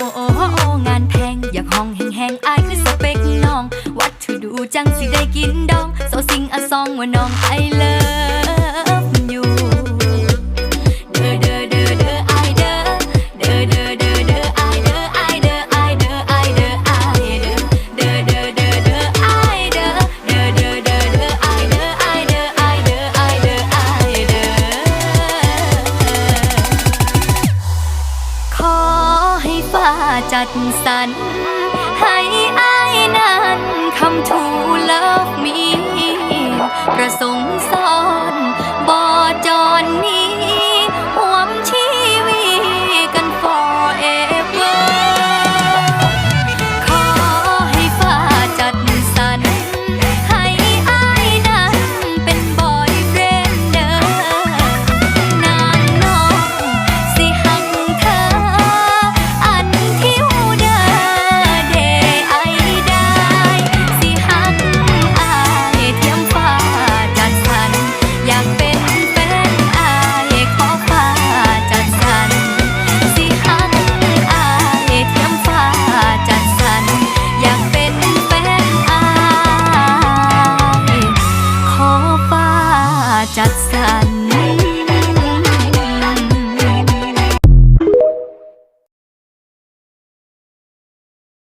โอ้โอโองานแพงอยากห้องแห้งๆอายคือสเปกน้อง วัดถือดูจังสิได้กินดองโซซิงอซองว่าน้องไอเลย จัดสรรให้อายนั้นคำทูเลิฟมี ประสงค์สอง cha cha